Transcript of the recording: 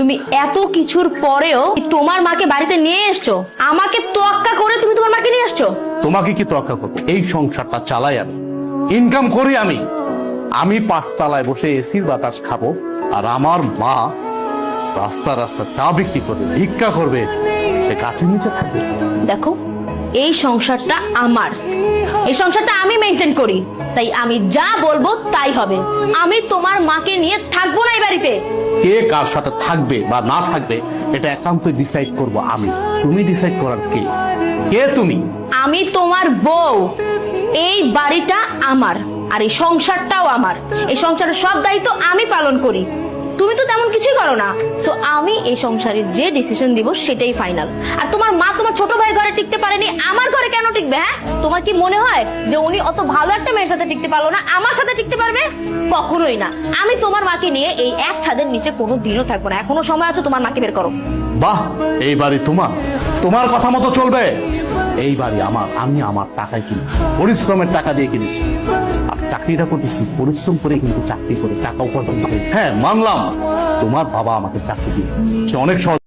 তুমি এত কিছুর পরেও তোমার মাকে বাড়িতে নিয়ে এসছো? আমাকে তোয়াক্কা করে তুমি তোমার মাকে নিয়ে আসছো তোমাকে কি তোয়াক্কা করব এই সংসারটা চালাই আমি। ইনকাম করি আমি। আমি পাঁচতলায় বসে এসির বাতাস খাব আর আমার মা রাস্তা রাস্তা চা বিক্রি করবে ভিক্ষা করবে সে কাছে নিচে থাকবে। দেখো এই সংসারটা আমার। এই সংসারটা আমি মেনটেন করি। তাই আমি যা বলব তাই হবে। আমি তোমার মাকে নিয়ে থাকব না এই বাড়িতে। কে কার সাথে থাকবে বা না থাকবে, এটা একান্ত ডিসাইড করব আমি। তুমি ডিসাইড করার কে? কে তুমি? আমি তোমার বউ। এই বাড়িটা আমার আর এই সংসারটাও আমার। এই সংসারের সব দায়িত্ব আমি পালন করি। তুমি তো তেমন কিছুই করো না। সো আমি এই সংসারে যে ডিসিশন দিব সেটাই ফাইনাল আর তোমার মা তোমার ছোট ভাই ঘরে টিকতে পারেনি, আমার ঘরে কেন টিকবে হ্যাঁ? তোমার কি মনে হয় যে উনি অত ভালো একটা মেয়ের সাথে টিকতে পারল না? আমার সাথে টিকতে পারবে? কখনোই না। আমি তোমার মাকে নিয়ে এই এক ছাদের নিচে কোনো দিনও থাকব না। এখনও সময় আছে, তোমার মাকে বের করো। বাহ, এই বাড়ি তোমার। তোমার কথা মতো চলবে। এই বাড়ি আমার, আমি আমার টাকায় কিনেছি। পরিশ্রমের টাকা দিয়ে কিনেছি। আর চাকরিটা করতেছি, পরিশ্রম করে কিন্তু চাকরি করে টাকা উপার্জন হ্যাঁ মানলাম। তোমার বাবা আমাকে চাকরি দিয়েছে। সে অনেক সহজ